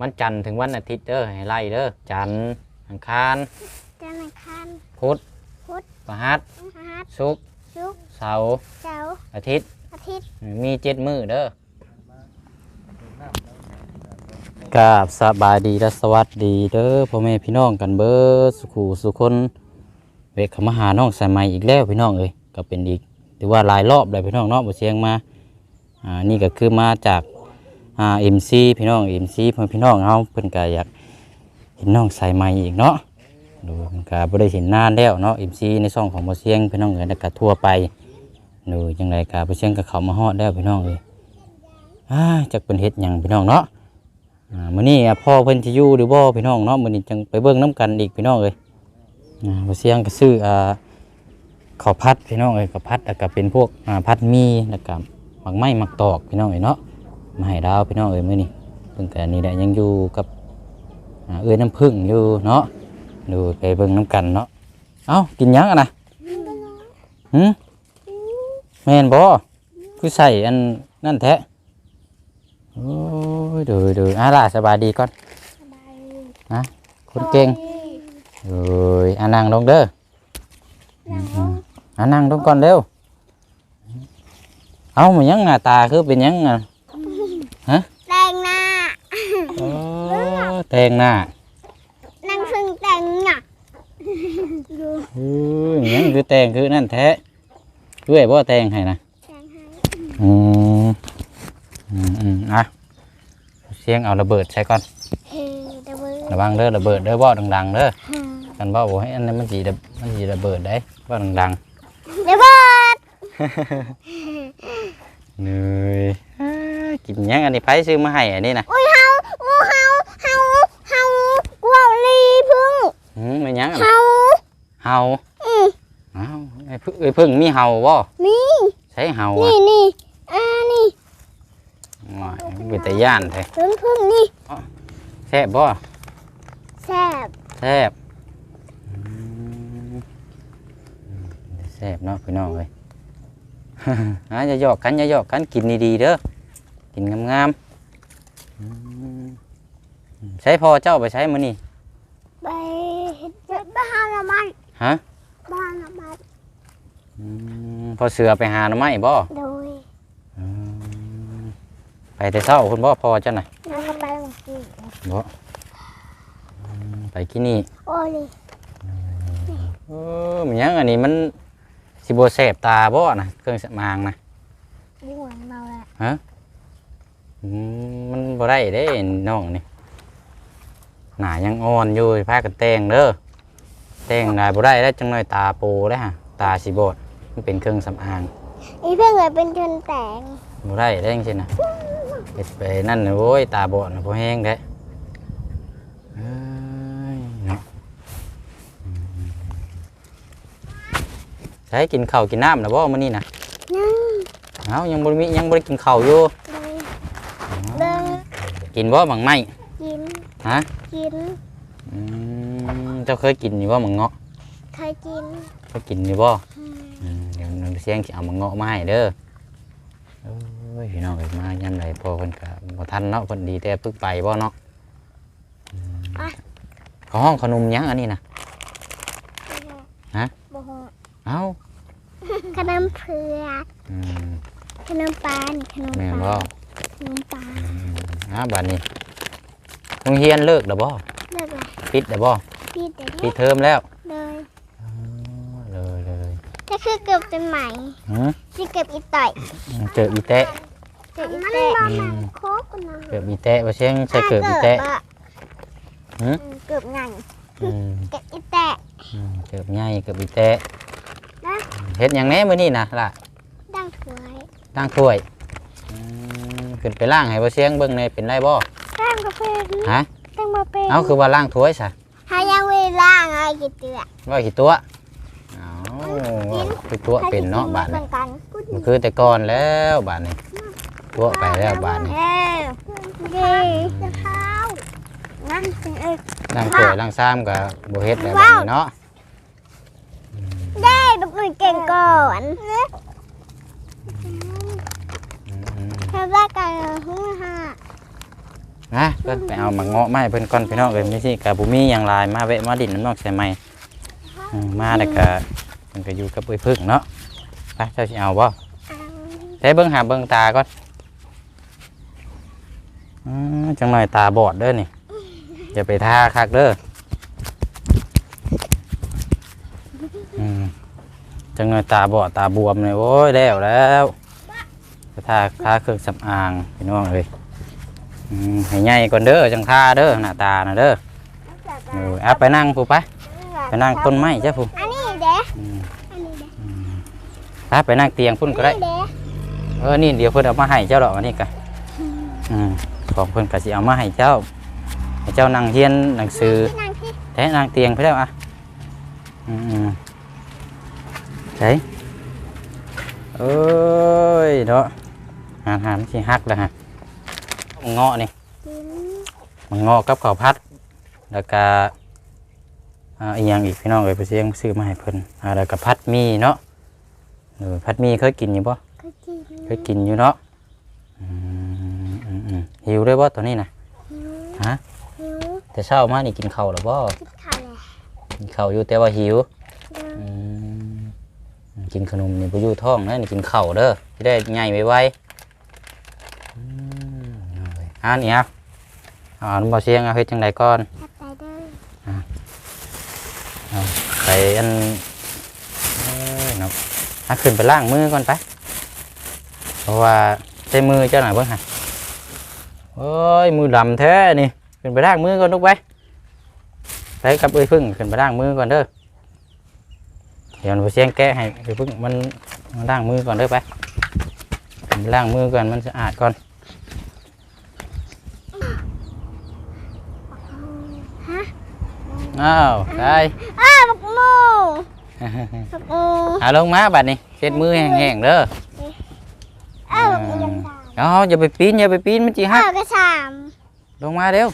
วันจันทร์ถึงวันอาทิตย์เด้อให้ไล่เด้อจันทร์อังคารจันทร์อังคารพุธพุธพฤหัสพฤหัสศุกร์ศุกร์เสาร์เสาร์อาทิตย์อาทิตย์มีเจ็ดมือเด้อกราบสบายดีและสวัสดีเด้อพ่อแม่พี่น้องกันเบิดสุขูสุคนเวกเขามาหาน้องสายใหม่อีกแล้วพี่น้องเอ้ยก็เป็นอีกถือว่าหลายรอบเลยพี่น้องเนาะบ่เสียงมาอ่านี่ก็คือมาจาก อ่า MC พี่น้อง MC พ่อพี่น้องเฮาเพิ่นก็อยากเห็นน้องสายใหม่อีกเนาะดูเพิ่นก็บ่ได้เห็นนานแล้วเนาะ MC ในช่องของบ่เสียงพี่น้องเอ้ยแล้วก็ทั่วไปดูจังไรกาไปเชียงกับเขามาฮอดแล้วพี่น้องเลยอ่าจักเป็นเฮ็ดหยังพี่น้องเนาะอ่ามื้อนี้อ่พ่อเพิ่นสิอยู่หรือบ่พี่น้องเนาะมื้อนี้จังไปเบิ่งน้กันอีกพี่น้องเลยอ่าไปเชียงก็ซื้ออ่าข้าวผัดพี่น้องเอ้ยข้าวผัดแล้วก็เป็นพวกอ่าผัดมีแล้วก็หมักไม้หมักตอกพี่น้องเอ้ยเนาะ มาให้ดาวพี่น้องเอ้ยมื้อนี้เพิ่นก็นี่แหละยังอยู่กับอ่าเอ้ยน้ำผึ้งอยู่เนาะดูไปเบิ่งน้กันเนาะเอ้ากินหยังอะนะหืมแม่นบ่คือใส่อันนั่นแท้โอ้ยเดูดูอะล่ะสบายดีก่อนสบายดีนะคนเก่งเอ้ยอะนั่งลงเด้ออืมๆอะนั่งลงก่อนเร็วเอามันยังหน้าตาคือเป็นหยังอะ แต่งหน้า โอ้ แต่งหน้านั่งซึ่งแต่งหน้าดูเอ้ยมันยังคือแต่งคือนั่นแท้เอ้อยบ่แต่งให้นะแต่งให้อืมอืมอืมอะเสียงเอาระเบิดใช้ก่อน เฮ้ดับเบิ้ลระวังเด้อระเบิดเด้อบ่ดังๆเด้อฮ่ากันว่าโอ้ยอันนั้นมันจีระมันจีระเบิดได้ว่าดังดับเบิ้ลๆเหนื่อยอ้ายกินหยังอันนี้ไผซื้อมาให้อันนี้นะอุ้ยเฮาอูเฮาเฮาเฮากูเอาลี พึ่งหืมเป็นหยังอะเฮาเห่าอืมอ้าวไอ้พึ่งไอ้พึ่งมีเห่าบ่นี่ใช้เห่านี่อะนี่อ่านี่ว้ายมันเป็นแต่ย่านแท้พึ่งพึ่งนี่แซ่บบ่แซ่บแซ่บอืมแซ่บเนาะพี่น้องเอ้ยอะอย่าหยอกกันอย่าหยอกกันกินดีๆเด้อกินงามๆอืมใช้พอเจ้าไปใช้มื้อนี่ไป บ้านละมันฮะบ้านละมันอืมพอเสือไปหาหน่อไม้บ่โดยอืมไปแต่เช้าคุณบ่พอจ้ะน่ะแล้วก็ไปหลังกีบ่อืมไปที่นี่โอ้ยเออมันหยังอันนี้มันสิบ่แสบตาบ่น่ะเครื่องสำอางน่ะบ่วงเราแหละอืมมันบ่ได้เด้น้องนี่หน้ายังอ่อนอยู่พากันแต่งเด้อ แต่งได้บ่ได้แล้วจังน้อยตาโปแล้วฮะตาสิบอดมันเป็นเครื่องสำอางอีเพื่อนเลยเป็นจนแต่งบ่ได้ได้จังซี่น่ะเฮ็ดไปนั่นน่ะโว้ยตาบอดน่ะบ่แห้งเด้เอ้ยเนาะอืมใช้กินข้าวกินน้ำนะบ่มื้อนี้น่ะนั่งเอ้ายังบ่ได้มียังบ่ได้กินข้าวอยู่เลยเดินกินบ่บังไม้กินฮะกินอืม เจ้าเคยกินอยู่บ่มังเงาะเคยกินเคยกินอยู่บ่อืมอืมเดี๋ยวน้ำเสียงสิเอามังเงาะมาให้เด้อโอ้ยพี่น้องเอ้ยมายามใดพอเพิ่นก็บ่ทันเนาะเพิ่นดีแต่เพิ่งไปบ่เนาะอืมเขาห้องขนมหยังอันนี้น่ะ ฮะ บ่ฮอเอ้าขนมเผือกอืมขนมปลานี่ขนมแม่ปนลาบ่ขนมปลาอืมอ่าบัดนี้โรงเรียนเลิกแล้วบ่เลิกละปิดแล้วบ่ พี่เด็กปิดเทอมแล้วเลยอ๋อเลยเลยก็คือเกือบเป็นไหมหือที่เกือบอีต่อยเจออีแตะ เกือบอีเตะอืม โคกนะเกิดอีแตะบ่เสียงใส่เกิดอีแตะ หืม เกือบไงอืมเกือบอีแตะอืมเกิดใหญ่เกิดอีแตะนะเฮ็ดหยังแหน่มื้อนี้น่ะล่ะดังถวยล้างถ้วยอืมขึ้นไปล้างให้บ่เสียงเบิ่งในอยเป็นไรบ่ตั้งกาแฟฮะตั้งมาเป็นเอาคือว่าล้างถ้วยซะ หางเวลากี่เตือว่ากี่ตัวเอาคือตัวเป็นเนาะบาดเหนี้มันคือแต่ก่อนแล้วบาดนี้ตัวไปแล้วบาดนี้เอ้ยดีจะเข้านั่นเป็นเอกล้างถ้วยล้างซ้ำก็บ่เฮ็ดแล้วบาดนี้เนาะเด้ลูกหนุ่ยเก่งก่อนทำได้กันฮึ่งฮ่า นะเพิ่นไปเอามาเงาะมาให้เพิ่นก่อนพี่น้องเอ้ยไม่ใช่กะบ่มีหยังหลายมาแวะมาดินน้ำนอกใส่ไม้อืมมาแล้วก็เพิ่นก็อยู่กับเอ้ยพึ่งเนาะไปเจ้าสิเอาบ่ใช้เบิ่งหาเบิ่งตาก่อนอืมจังหน่อยตาบอดเด้อนี่อย่าไปท่าคักเด้ออืมจังหน่อยตาบอดตาบวมเลยโอ้ยแล้วแล้วไปทาทาเครื่องสำอางพี่น้องเอ้ย อืมให้ใหญ่ก่อนเด้อจังทาเด้อหน้าตาน่ะเด้อเออเอาไปนั่งผู้ไปไปนั่งต้นไม้จ้ะผู้อันนี้เด้อืมอันนี้เด้ไปไปนั่งเตียงพุ่นก็ได้อันนี้เด้เออ นี่เดี๋ยวเพิ่นเอามาให้เจ้าดอกอันนี้กะอืมของเพิ่นก็สิเอามาให้เจ้าให้เจ้านั่งเรียนหนังสือ ที่นั่งที่แท้นั่งเตียงไปแล้วอะ อืมอืมใช่เอ้ยเนาะหานหานสิฮักแล้วฮะมัน เงาะนี่กินมันเงาะกับข้าวผัด แล้วก็อ่าอีกอย่างอีกพี่น้องเอ้ยไปเสียงซื้อมาให้เพิ่นอ่าแล้วก็ผัดหมีเนาะเออผัดหมีเคยกินอยู่บ่ก็กินเคยกินอยู่เนาะอืมอืมอืมหิวด้วยบ่ตัวนี้นะหิวฮะหิวแต่เช้ามานี่กินข้าวหรือบ่กินข้าวเลยกินข้าวอยู่แต่ว่าหิวเด้ออืมกินขนมนี่บ่อยู่ท้องนะนี่กินข้าวเด้อสิได้ใหญ่ไวๆอืมเอาเลยอ่านี่เอาเอาน้ำบ่เสียงเอาเฮ็ดจังไดก่อนแฮปปี้เด้อไปอันเอ้ยเนาะอะขึ้นไปล้างมือก่อนไป เพราะว่าใช้มือเจ้าหน่อยเบิ่งฮะโอ้ยมือดำแท้นี่ขึ้นไปล้างมือก่อนลูกไปไปกับเอ้ยพึ่งขึ้นไปล้างมือก่อนเด้อเดี๋ยวเราเสียงแกะให้เอ้ยพึ่งมันมาล้างมือก่อนเด้อไปขึ้นไปล้างมือก่อนมันสะอาดก่อน ฮะ อ้าวได้อ้าวบักโมบักโมเอาลงมาบัดนี้เช็ดมือแห้งๆเด้ออ้าวบักโมยังตายเอาอย่าไปปีนอย่าไปปีนมันจีฮัอ้ากวกระชามลงมาเร็ว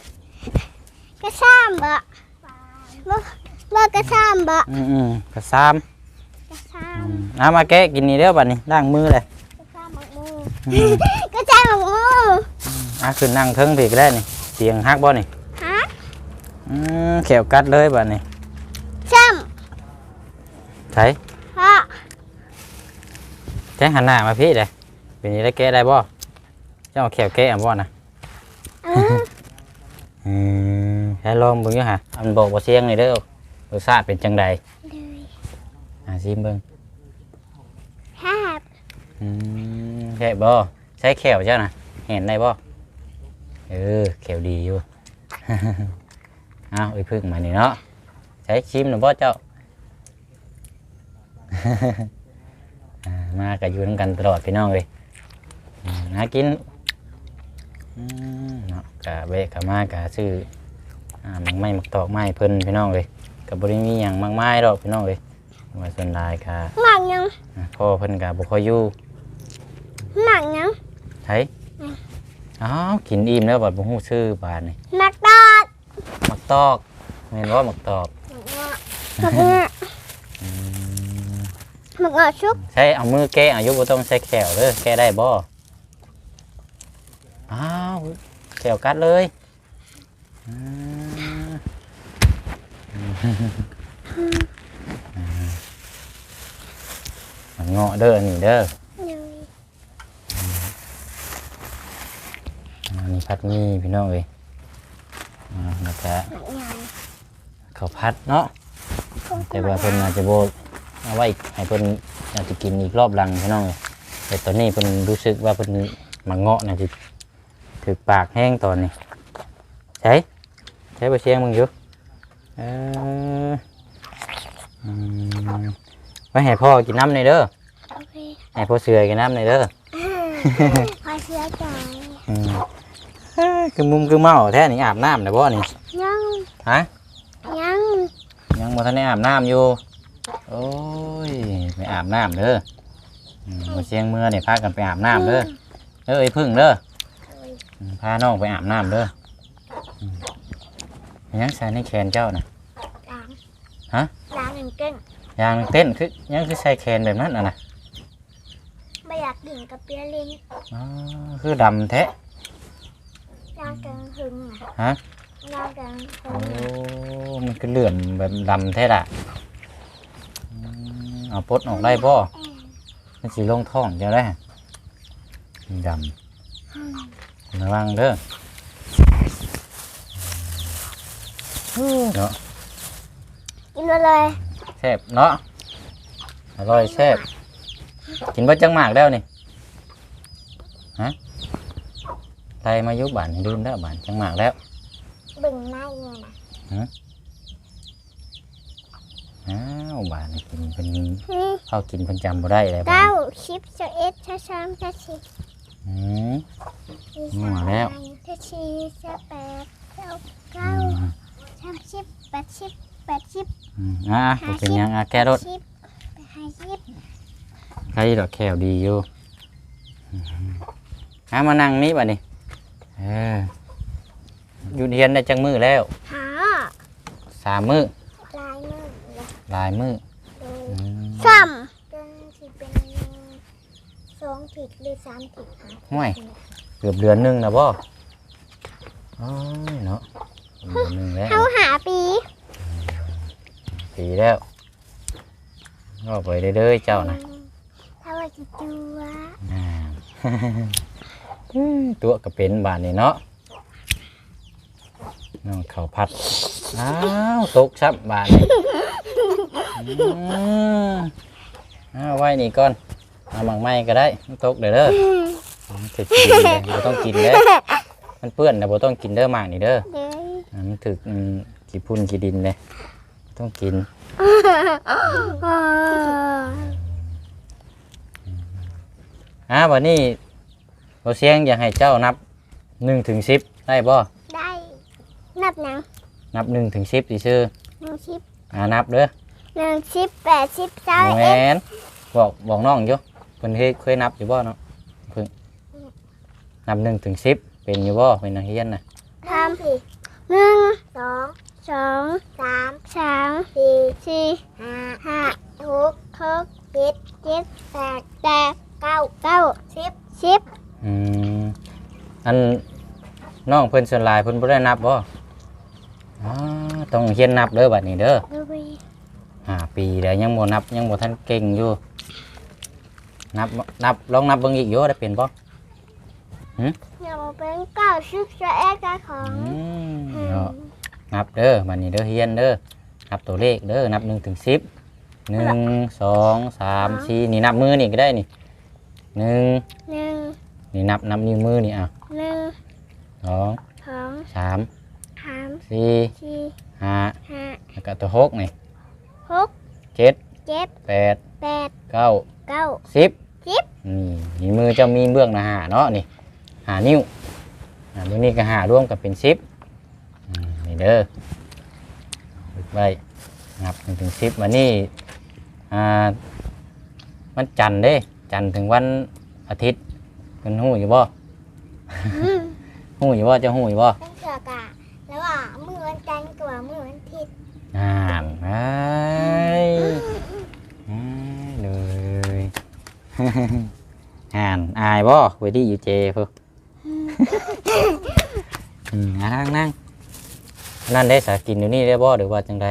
กระชามบะบ่บ่กระชามบะอืมอืมกระซามกระชาอืมมเอามาแกะกินนี่เด้อบัดนี้ล้างมือเลยกระชามบักโมอืมกระชามบักโมอะขึ้นนั่งเทิงผีก็ได้นี่เสียงฮักบ่นี่ฮะอืม แขวกัดเลยบัดนี้ช้ำใช่พ่อแจ้งหันหน้ามาพี่เลยเป็นนี้ได้แกะได้บ่เจ้าเอาแขวแกะเอาบ่นะเอออืมให้ลองเบิ่งอยู่ฮะอันบอกว่าเสียงนี่เด้อรสชาติเป็นจังใดเลยอ่าซิมเบิ่งแฮบอืมแค่บ่ใช้แขวเจ้าน่ะเห็นได้บ่เออแขวดีอยู่ เอาไอ้พึ่งมานี่เนาะใช้ชิมหรือบ่เจ้าอ่ามาก็อยู่นํกันตลอดพี่น้องเลยอืมหากินอืมเนาะกะเวะกะมากะซื้ออ่าหมักไม้หมักตอกไม้เพิ่นพี่น้องเลยกับ่ได้มีหยังมากมายดอกพี่น้องเลยว่าส่วนหลายกะหมักยังพ่อเพิ่นกะบ่ค่อยอยู่หมักยังไผอ้าวกินอิ่มแล้วบัดบ่ฮู้ชื่อบาดนี่หมักตอด หมักตอกแม่นบ่หมักตอกหมักเงาะหมักเงาะชุบใช้เอามือแกะอายุบ่ต้องใช้แขวเด้อแกะได้บ่อ้าวแขวกัดเลยอ่ามันเงาะเด้ออันนี้เด้อเลยอันนี้พัดหมีพี่น้องเอ้ย อ่าแล้วก็หมักยังข้าวผัดเนาะแต่ว่าเพิ่นอาจจะโบเอาไว้ให้เพิ่นอาจจะกินอีกรอบหลังพี่น้องเอ้ยแต่ตอนนี้เพิ่นรู้สึกว่าเพิ่นมาเงาะน่ะสิถือปากแห้งตอนนี้ใช่ใช้ไปเชียงมึงอยู่เอออืมไว้ให้พ่อกินน้ำหน่อยเด้อโอเคให้พ่อเสือกินน้ำหน่อยเด้อพอเชื่อใจอืมเอ้ย คือมุมคือเมาแท้นี่อาบน้ำนะบ่นี่ยังฮะยังยังบ่ทันได้อาบน้ำอยู่โอ้ยไปอาบน้ำเด้ออืมมาเชียงเมื่อเนี่ยพากันไปอาบน้ำเด้อเด้อไอ้พึ่งเด้ออืมพาน้องไปอาบน้ำเด้ออืมยังใส่ในแขนเจ้าน่ะล้างฮะล้างหนึ่งเก่งยางเต้นคือยังคือใส่แขนแบบนั้นอะนะไม่อยากดื่มกับเปียลินอ๋อคือดำแท้ อย นอนกลางคืนอะ ฮะนอนกลางคืโอ้นมันก็เลื่อนแบบดำแท้ละอืมเอาปลดออกได้บ่มันสิลงท้องจะได้มันดำระวังเด้อเนาะกินมาเลยแซ่บเนาะอร่อยแซ่บกินบ่จังหมากแล้วนี่ฮะ ไทยมายุบานให้ดื่มแล้วบานจังหมากแล้วบึ่งในเนี่ยนะอ้าวบานนี่กินเป็นนี่ข้าวกินเพิ่นจำบ่ได้เลยบาเก้านชิปเจ้าเอ็ดเจ้าสามเจ้าสี่อืมเจ้ามั่วแล้วเจ้าสี่เจ้าแปดเจ้าเก้าอืมสามสิบแปดสิบแปดสิบอืมอะบ่เป็นหยังอะแก้รถสิบแปดห้าสิบใครดอกแขวดีอยู่อืมอะมานั่งนี่บัดนี้เอออยู่เรียนได้จังมือแล้ว หาสามมือลายมือเลยหลายมือโดยอืมซ้ำจนสิเป็นสองผิดหรือสามผิดหาห่วยเกือบเดือนหนึงนะบ่อ้อยเนาะเดือนหนึงแล้ว เขาหาปีปีแล้วก็ไปเรื่อยๆเจ้านะถ้าว่าจะตัวอ่า ตัวก็เป็นบานนี่เนาะน้องเขาวพัด อ้าวตกซับบานนี่อืมอ้าวไว้นี่ก่อนเอาหมักไม้ก็ได้มันตกเด้อเด้อมันจะกินเลยบ่ต้องกินเด้อมันเปื้อนแต่บ่ต้องกินเด้อหมากนี่เด้อเด้อ่ามันถึกอืมขี้พุ่นขี้ดินเลยต้องกิน อ่าวันนี้ บ่เสียงอยากให้เจ้านับหนึ่งถึงสิบได้บ่ได้นับหนังนับหนึ่งถึงสิบสิชื่อหนึ่งสิบอ่านับเด้อหนึ่งสิบแปดสิบเก้าแมเอ็ดนบอกบอกน้องอยู่เพิ่นเคยเคยนับอยู่บ่เนาะเพิ่งนับหนึ่งถึงสิบเป็นอยู่บ่เป็นนักเรียนน่ะทำสิหนึ่งสองสองสามสามสี่สี่ห้าห้าหกหกเจ็ดเจ็ดแปดแปดเก้าเก้าสิบสิบ อืมอันน้องเพิ่นส่วนหลายเพิ่นบ่ได้นับบ่อ๋อต้องเรียนนับเด้อบัดนี้เด้อดูไปห้าปีแล้วยังบ่นับยังบ่ทันเก่งอยู่ นับนับลองนับเบิ่งอีกอยู่ได้เป็นบ่อย่ามาเป็นเก้าสิบจะเอ็ดกันของอืมเนาะนับเด้อบัดนี้เด้อเฮียนเด้อนับตัวเลขเด้อนับหนึ่งถึงสิบหนึ่งสองสามสี่นี่นับมือนี่ก็ได้นี่หนึ่งหนึ่ง นี่นับนับนิ้วมือนี่อะหนึ่งสองสองสามสามสี่สี่ห้าห้าแล้วก็ตัวหกนี่หกเจ็ดเจ็ดแปดแปดเก้าเก้าสิบสิบนี่นี่มือเจะมีเบื้องหน้าหาเนาะนี่หานิ้วอ่ามือนี้ก็หาร่วมกับเป็นสิบอืมนี่เด้อฝึกไว้นับหนึ่งถึงสิบวันนี้อ่ามันจันทร์เด้ จันทร์ถึงวันอาทิตย์ เป็นหูอยู่บ่หูอยู่บ่จะหูอยู่บ่ตั้งเถือกะแล้วอะมือวันจันทร์กับมือวันอาทิตย์อ่านไอ้อ้ายเลยอ่านอายบ่เวดี้อยู่เจเพิ่นอืมอะนั่งนั่งนั่นได้สากินอยู่นี่ได้บ่หรือว่าจังได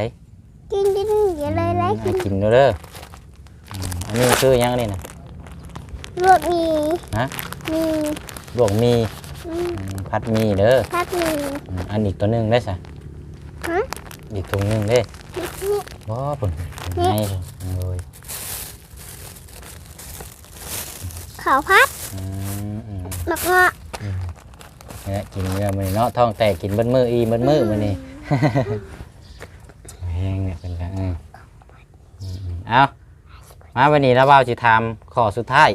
กินกินอย่าเลยเลยอืมอะกินเด้อเด้ออืมอันนี้คือหยังนี่นะลวกมีฮะ มีลวกมีอืมอืมผัดมีเด้อพัดมีอืมอันอีกตัวหนึงได้สะฮะอีกถุงหนึงเด้นี่บ่ปุ่นให้เลยข้าวพัดอืมอืมหมักเงาะนี่แหละกินเนื้อมื้อนี้เนาะท้องแตกกินเบิดมื้ออีเบิดมื้อมื้อนี้ แห้งเนี่ยเป็นกันอืมอืมอืมเอามาวันนี้เราเบาจิถามข้อสุดท้าย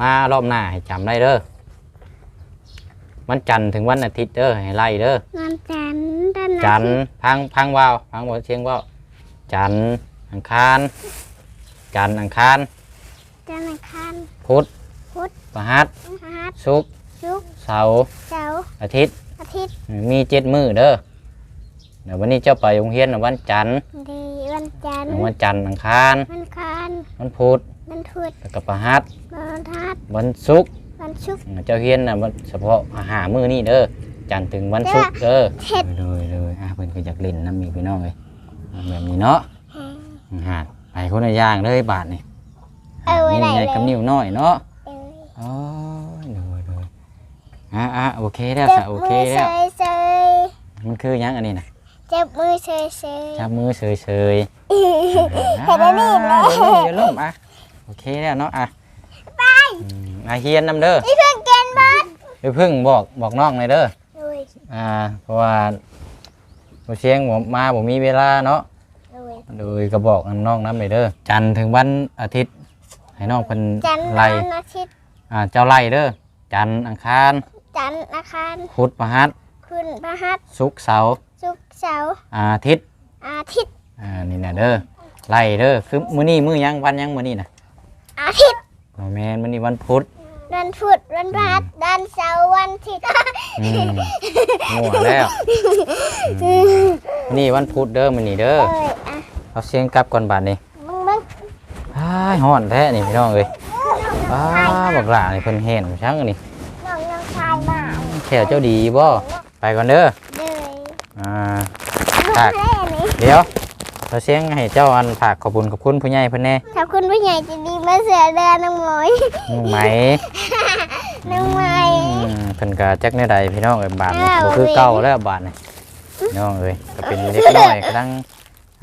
มารอบหน้าให้จำได้เด้อวันจันทร์ถึงวันอาทิตย์เด้อให้ไล่เด้องานจันทร์ด้านจันทร์พังพังวาวพังบนเชียงว่าวจันทร์อังคาร จันทร์อังคารจันทร์อังคารพุธพุธพฤหัสพฤหัสศุกร์ศุกร์เสาร์เสาร์อาทิตย์อาทิตย์ มีเจ็ดมือเด้อเดี๋ยววันนี้เจ้าไปโรงเรียนน่ะวันจันทร์ดีวันจันทร์วันจันทร์อังคารวันอังคารวันพุธ วันพุธแล้วก็พฤหัสวันทัดวันศุกร์วันชุกร์อืมเจ้าเฮียนน่ะมันเฉพาะอาหารมื้อนี้เด้อจันทร์ถึงวันศุกร์เด้อเฮ็ดเลยเลยอะเพิ่นก็อยากเล่นน้ำมีพี่น้องเลยอะแบบนี้เนาะหาดไปคนละอย่างเลยบาทนี่เอาไว้นิ้วไหนใหญ่เลยกับนิ้วน้อยเนาะเอ้ยอ๋อเลยเลยอะอะโอเคแล้วเจ็สะบโอมืเคอเซแล้วยเซยมันคือหยังอันนี้นะเจ็บมือเซยเซยจับมือเฉยเฉยเห็นได้นี่เลยเดี๋ยวล้มอะ โอเคแล้วเนาะอะไปอะเฮียนน้ำเด้อนี่เพื่อนเกณฑ์บ้านเดี๋ยวพึ่งบอกบอกน้องหน่อยเด้อลุยอ่า เพราะว่าบ่เชียงผมมาผมมีเวลาเนาะลุยโดยก็บอกน้องน้ำไปเด้อ จันทร์ถึงวันอาทิตย์ ให้น้องเพิ่นจันทร์ไล่วันอาทิตย์อ่า เจ้าไล่เด้อ จันทร์อังคารจันทร์อาคารพุธพฤหัสขึ้นพระหัสศุกร์เสาร์ศุกร์เสาร์อาทิตย์ อาทิตย์ อ่า นี่น่ะเด้อ ไล่เด้อ คือมื้อนี้มื้อหยังวันหยังมื้อนี้น่ะ อาทิตย์บ่แม่นมื้อนี้วันพุธวันพุธวันพฤหัสวันเสาร์วันอาทิตย์อืมมั่วแล้วอืมมื้อนี้วันพุธเด้อมื้อนี้เด้อเอ้ยอะเอาเสียงกลับก่อนบัดนี้มึงมึงอ้ายฮ้อนแท้นี่พี่น้องเอ้ยอ้าบักหลานี่เพิ่นเห็นช่างอันนี่น้องยังชายมาแขวเจ้าดีบ่ไปก่อนเด้อเลยอ่า ลูกครับแม่นี่เดี๋ยว เราเสียงให้เจ้าอันฝากขอบคุณขอบคุณผู้ใหญ่เพิ่นแน่ขอบคุณผู้ใหญ่ใจะดีมาเสือเดือนน้องหมอยน้องไหมน้องไม้อืมเพิ่นก็จักแนวใดพี่น้องเอ้ยบาทนี่อ้าวบ่คือเก่าแล้วบาทนี่พี่น้องเอ้ยก็เป็นเล็กน้อยกำลัง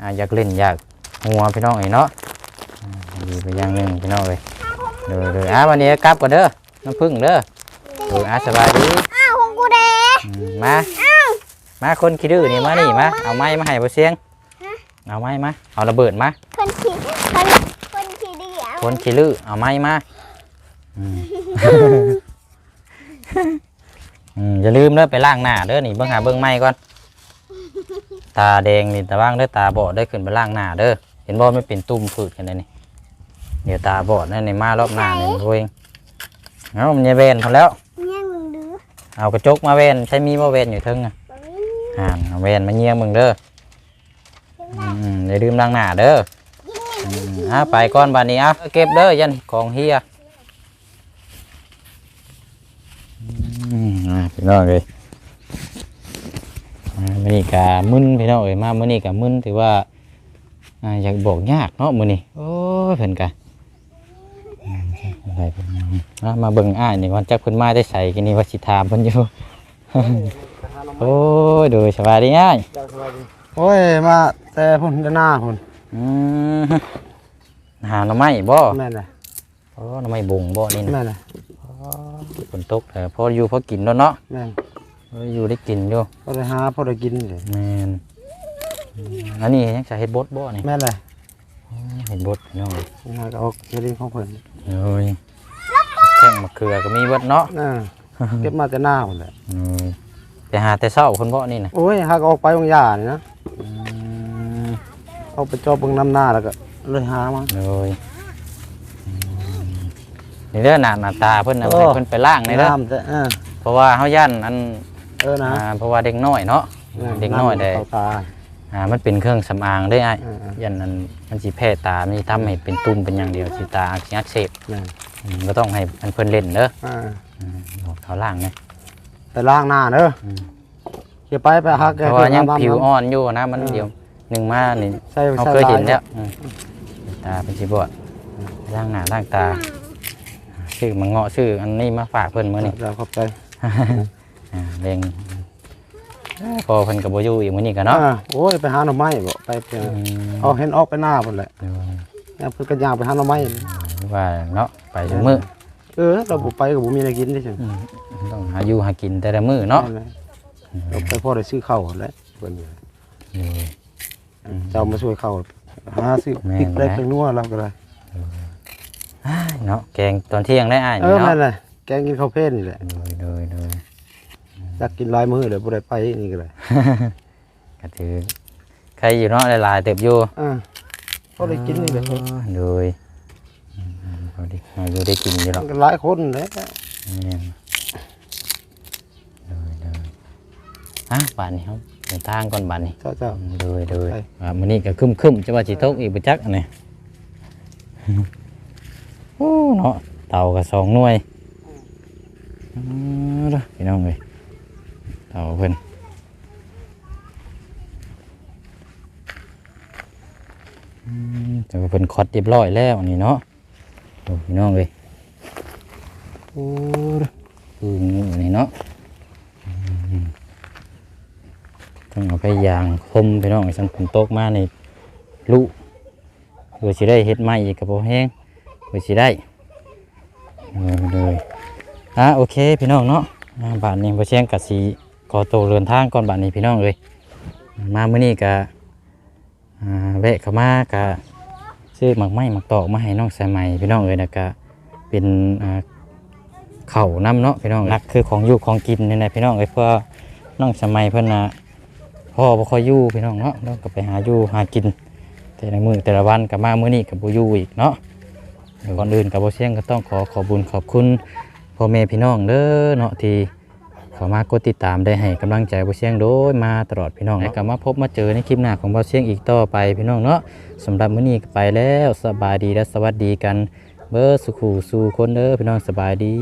อ่าอยากเล่นอยากหัวพี่น้องเอ้ยเนาะอ่าดีไปอย่างหนึงพี่น้องเอ้ยเด้อเด้ออะวันนี้กลับก่อนเด้อน้ำพึ่งเด้อเอออะสบายดีอ้าวของกูเด้ อืมมา มาคนขี้ดื้อนี่มานี่มาเอาไม้มาให้บ่เสียง เอาไม้มา เอาระเบิดมา คนขี่คนคนขี่ดีอะคนขี้ลือเอาไม้มาอืม อืมอย่าลืมเด้อไปล้างหน้าเด้อนี่เบิ่งหาเบิ่งไม้ก่อน ตาแดงนี่ตาว่างเด้อตาบอดได้อขึ้นไปล้างหน้าเด้อเห็นบ่ไม่เป็นตุ่มฝืดกันเลยนี่เดี๋ยวตาบอดนั่นนี่มารอบหน้านี่โวยเอามันจะเวนพอแล้ว เนี่ยมึงดูเอากระจกมาเวนใช้มีบ่เวนอยู่เทึงอะอ่านเอาเวนมาเยี่ยมมึงเด้อ อืมอย่าลืมล้างหน้าเด้ออืมอะไปก่อนบานนี้อะเก็บเด้อยันของเฮียอืมอะพี่น้องเลยอ่ามื้อนี้กะมึนพี่น้องเอ้ยมามื้อนี้กะมึนถือว่าอ่าอยากบอกยากเนาะมื้อนี้โอ้ยเพิ่นกะอืมอะไรเพิ่นอะมาเบิ่งอ้ายนี่วันจักเพิ่นมาได้ใส่กินนี่ว่าสิถามเพิ่นอยู่ โอ้ยดูสบายดีง่าย โอ้ย มา แต่พุ่นด้านหน้าพุ่นอืมหาหน่อไม้บ่แม่นเลยโอ้หน่อไม้บงบ่นี่นะแม่นเลยฝนตกแต่พออยู่พอกินแล้วเนาะแม่นพออยู่ได้กินอยู่พอได้หาพอได้กินเลยแม่นอืมอันนี้ยังจะเฮ็ดบดบ่นี่แม่นเลยเฮ็ดบดพี่น้องเอ้ยนี่ฮะก็เอาเงินของเพิ่นโอ้ยแข้งมะเขือก็มีเบิดเนาะอ่าเก็บมาแต่หน้าพุ่นแหละโอ้ยไปหาแต่เช้าคนบ่นี่นะโอ้ยหากออกไปบางยานี่นะอืม เอาไปจอบเบิ่งน้ำหน้าแล้วก็เลยหามาโอ้ยอืมนี่เด้อหน้าหน้าตาเพิ่นน่ะโอ้ ให้เพิ่นไปล้างนี่เด้อน้ำแต่อ่าเพราะว่าเฮาย่านอันเออนะอ่าเพราะว่าเด็กน้อยเนาะ เด็กน้อยได้ำเข้าตา อ่ามันเป็นเครื่องสำอางได้ไอ้อ่า ยันนั้นมันสิแพ้ตามันสิทำให้เป็นตุ่มเป็นอย่างเดียวสิตาอักเสบแม่นอืมก็ต้องให้มันเพิ่นเล่นเด้ออ่าอืมบอกเขาล่างไงไปล้างหน้าเด้ออมเก็บไปไปหาแกเพราะว่ายังน้ำผิวน้ำอ่อนอยู่นะมันเออเดียว หนึ่งมานี่ใส่เขาใส่เคยเห็นลาแล้วอืมตาเป็นสีบอดล่างหน้าล่างตาชื่อมังเงาะชื่ออันนี้มาฝากเพิ่นมื้อนี้เราขอบใจอ่าเร่งพอเพิ่นกับโบอยู่อีกมื้อนี้กันเนาะอ่าโอ้ยไปหาหน่อไม้บ่ไปเพียงอืมเอาเห็นออกไปหน้าพุ่นแหละเดี๋ยวเนี่ยเพิ่นก็ย่างไปหาหน่อไม้ว่าเนาะไปถึงมื้อเออเราบ่ไปก็บ่มีอะไรกินได้จังอืมต้องหาอยู่หากินแต่ละมื้อเนาะแม่เราไปพ่อได้ซื้อข้าวแหล้วเพิ่นเดี๋ยว เจ้ามาช่วยข้าวหาซื้อแม่นพริกได้นะเป็นนัวเราก็ได้อ้ายเนาะแกงตอนเที่ยงได้อ้ายเอนี่อนั่เนาะนแหละแกงกินข้าวเพลนนี่แหละโดยโดยโดยอยากกินหลายมื้อเลยบ่ได้ไปนี่ก็เลยก็ถือใครอยู่เนาะหลายๆเติบอยู่อ่าพอได้กินนี่แหละโดยอืมพอดีเอาอยู่ได้กินอยู่หรมัอกนก็หลายคนแหละแม่นโดยโดยอะบ้านนี้ครับเดิ ทางก่อนบันนี่เจ้าเจ้ดยโอ่ามันนี่ก็คึมคึมจะว่าจิตกอีกบ่จักอันนี่โอ้เนาะเต่าก็สองหน่วยอือๆพี่น้องเลยเต่าเพิ่นอืมแต่ว่าเพิ่นคอดเรียบร้อยแล้วนี่เนาะโอ้พี่น้องเลยโอ้ล่อันี่เนาะ ต้องเอาไปยางคมพี่น้องสันฝนตกมาในลุเพื่อสิได้เฮ็ดไม้อีกกับโบแห้งเพื่อสิได้เลยอะโอเคพี่น้องเนาะอ่าบาทนี้พอเชียงกับสีขอตัวเรือนทางก่อนบาทนี้พี่น้องเลยมาเมื่อนี้กะอ่าแวะเข้ามากะซื้อหมักไม้หมักตอกมาให้น้องสายใหม่พี่น้องเลยนะกะเป็นเข่าน้ำเนาะพี่น้องรักคือของอยู่ของกินนี่นะพี่น้องเลยเพื่อน้องสายใหม่เพื่อนนะ พ่อบ่ค่อยอยู่พี่น้องเนาะเราก็ไปหาอยู่หากิน แต่ละมือแต่ละวันกับมามื้อนี้กับบ่อยู่อีกเนาะวก่อนอื่นกับบ่เชียงก็ต้องขอขอบุญขอบคุณพ่อแม่พี่น้องเด้อเนาะที่เขอมากดติดตามได้ให้กำลังใจบ่เชียงโดยมาตลอดพี่น้องแล้วก็มาพบมาเจอในคลิปหน้าของบ่เชียงอีกต่อไปพี่น้องเนาะสำหรับมื้อนี้ก็ไปแล้วสบายดีและสวัสดีกันเบิดสุขูสู่คนเด้อพี่น้องสบายดี